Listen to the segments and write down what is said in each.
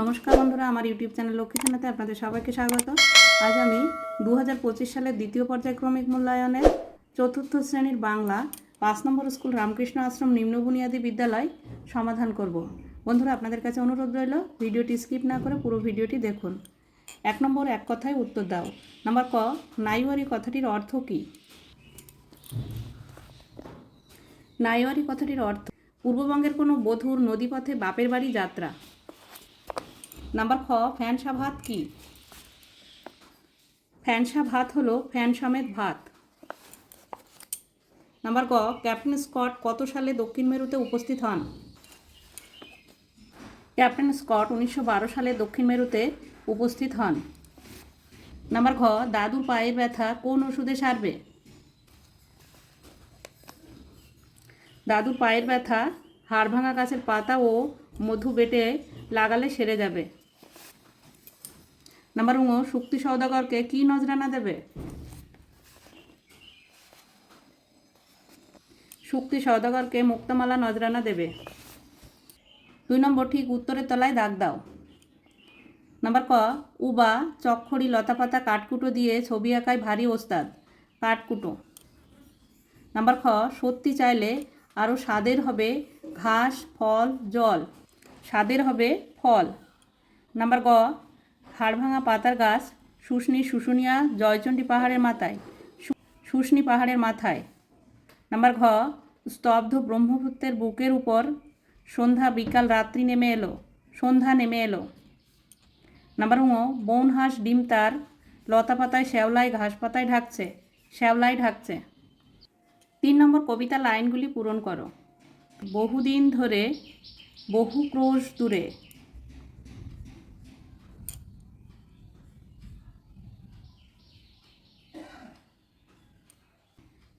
নমস্কার বন্ধুরা, আমার ইউটিউব চ্যানেল লক্ষ্মী থানাতে আপনাদের সবাইকে স্বাগত। আজ আমি দু হাজার পঁচিশ সালের দ্বিতীয় পর্যায়ক্রমিক মূল্যায়নের চতুর্থ শ্রেণির বাংলা পাঁচ নম্বর স্কুল রামকৃষ্ণ আশ্রম নিম্ন বুনিয়াদী বিদ্যালয় সমাধান করব। বন্ধুরা, আপনাদের কাছে অনুরোধ রইল, ভিডিওটি স্কিপ না করে পুরো ভিডিওটি দেখুন। এক নম্বর, এক কথায় উত্তর দাও। নাম্বার ক, নাইওয়ারি কথাটির অর্থ কী? নাইওয়ারি কথাটির অর্থ, পূর্ববঙ্গের কোনো বধূর নদীপথে বাপের বাড়ি যাত্রা। নাম্বার খ ফ্যানসা ভাত কি? ফ্যানসা ভাত হলো ফ্যান সমেত ভাত। নাম্বার ক ক্যাপ্টেন স্কট কত সালে দক্ষিণ মেরুতে উপস্থিত হন? ক্যাপ্টেন স্কট উনিশশো বারো সালে দক্ষিণ মেরুতে উপস্থিত হন। নাম্বার ঘ, দাদুর পায়ের ব্যথা কোন ওষুধে সারবে? দাদুর পায়ের ব্যথা হাড় ভাঙা গাছের পাতা ও মধু বেটে লাগালে সেরে যাবে। নাম্বার উঙো শুক্তি সৌদাগরকে কি নজরানা দেবে শুক্তি সৌদাগরকে মুক্তমালা নজরানা দেবে দুই নম্বর ঠিক উত্তরের তলায় দাগ দাও নাম্বার ক উবা চক্ষড়ি লতাপাতা কাঠকুটো দিয়ে ছবি আঁকায় ভারী ওস্তাদ কাঠকুটো নাম্বার খ সত্যি চাইলে আরও স্বাদের হবে ঘাস ফল জল স্বাদের হবে ফল নাম্বার গ হাড়ভাঙা পাতার গাছ শুশনি শুশুনিয়া জয়চণ্ডী পাহাড়ের মাথায়, শু- শুশনি পাহাড়ের মাথায়। নাম্বার ঘ, স্তব্ধ ব্রহ্মপুত্রের বুকের উপর সন্ধ্যা বিকাল রাত্রি নেমে এলো, সন্ধ্যা নেমে এলো। নাম্বার ঙ বন হাঁস ডিম তার লতা পাতায় শ্যাওলায় ঘাস পাতায় ঢাকছে, শ্যাওলায় ঢাকছে। তিন নম্বর কবিতা লাইনগুলি পূরণ করো। বহুদিন ধরে বহু ক্রোশ দূরে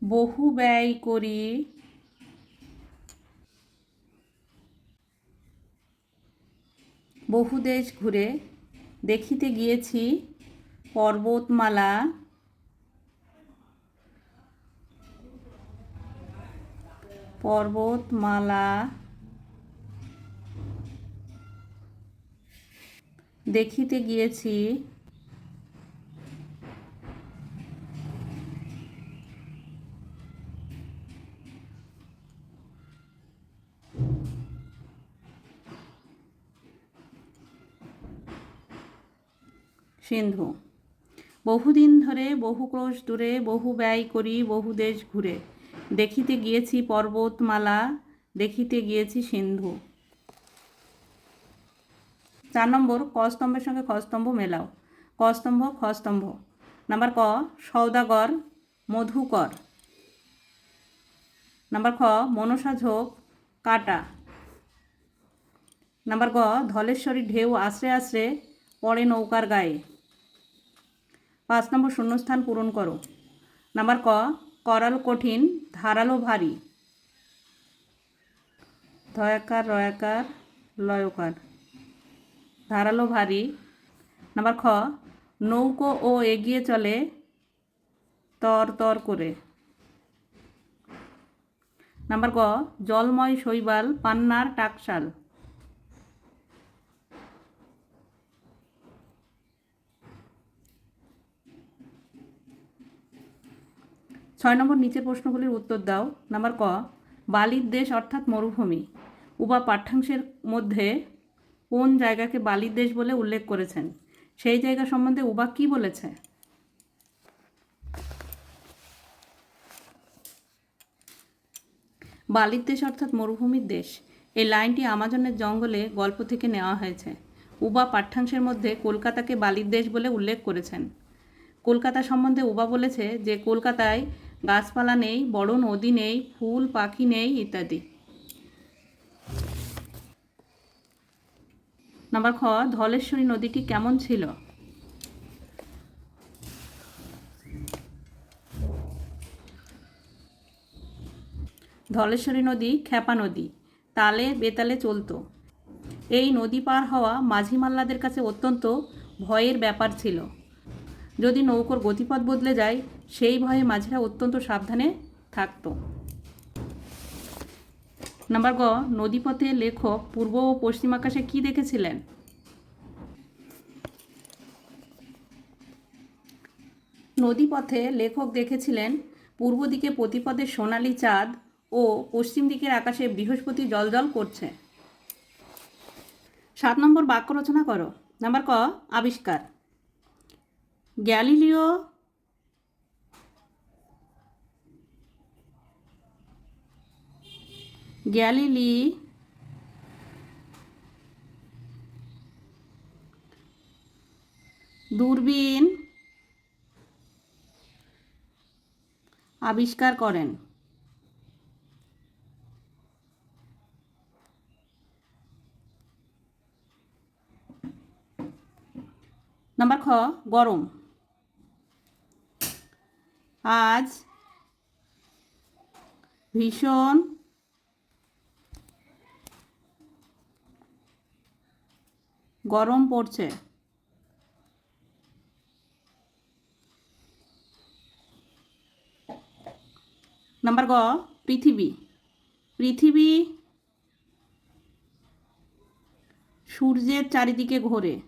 বহু ব্যয় করি। বহু দেশ ঘুরে দেখিতে গিয়েছি পর্বতমালা। পর্বতমালা। দেখিতে গিয়েছি সিন্ধু। বহুদিন ধরে বহু ক্রোশ দূরে, বহু ব্যয় করি বহু দেশ ঘুরে। দেখিতে গিয়েছি পর্বতমালা, দেখিতে গিয়েছি সিন্ধু। চার নম্বর, ক স্তম্ভের সঙ্গে খস্তম্ভ মেলাও। ক স্তম্ভ, খ নাম্বার ক, সৌদাগর, মধুকর। নাম্বার খ, মনসা ঝোপ, কাটা। নাম্বার গ, ধলেশ্বরী ঢেউ আশ্রে আশ্রে পড়ে নৌকার গায়ে। পাঁচ নম্বর শূন্যস্থান পূরণ করো। নাম্বার ক, করাল কঠিন, ধারালো ভারী। ধয়াকার, রয়াকার, লয়কার। ধারালো ভারী। নাম্বার খ, নৌকো ও এগিয়ে চলে তর তর করে। নাম্বার ক জলময় শৈবাল, পান্নার টাকশাল। ছয় নম্বর নিচের প্রশ্নগুলির উত্তর দাও। নাম্বার ক, বালির দেশ অর্থাৎ মরুভূমি। উবা পাঠ্যাংশের মধ্যে কোন জায়গাকে বালির দেশ বলে উল্লেখ করেছেন? সেই জায়গা সম্বন্ধে উবা কি বলেছে? বালির দেশ অর্থাৎ মরুভূমির দেশ। এই লাইনটি আমাজনের জঙ্গলে গল্প থেকে নেওয়া হয়েছে। উবা পাঠ্যাংশের মধ্যে কলকাতাকে বালির দেশ বলে উল্লেখ করেছেন। কলকাতা সম্বন্ধে উবা বলেছে যে, কলকাতায় গাছপালা নেই, বড় নদী নেই, ফুল, পাখি নেই ইত্যাদি। নাম্বার খ, ধলেশ্বরী নদীটি কেমন ছিল? ধলেশ্বরী নদী খ্যাপা নদী, তালে বেতালে চলতো। এই নদী পার হওয়া মাঝি মাল্লাদের কাছে অত্যন্ত ভয়ের ব্যাপার ছিল। যদি নৌকোর গতিপথ বদলে যায়, সেই ভয়ে মাঝিরা অত্যন্ত সাবধানে থাকত। নাম্বার গ, নদীপথে লেখক পূর্ব ও পশ্চিম আকাশে কি দেখেছিলেন? নদীপথে লেখক দেখেছিলেন পূর্ব দিকে প্রতিপদে সোনালি চাঁদ ও পশ্চিম দিকের আকাশে বৃহস্পতি জলজল করছে। সাত নম্বর বাক্য রচনা করো। নাম্বার ক, আবিষ্কার। গ্যালিলিও গ্যালিলি দূরবীন আবিষ্কার করেন। নাম্বার খ গরম। আজ ভীষণ গরম পড়ছে। নাম্বার গ পৃথিবী। পৃথিবী সূর্যের চারিদিকে ঘোরে।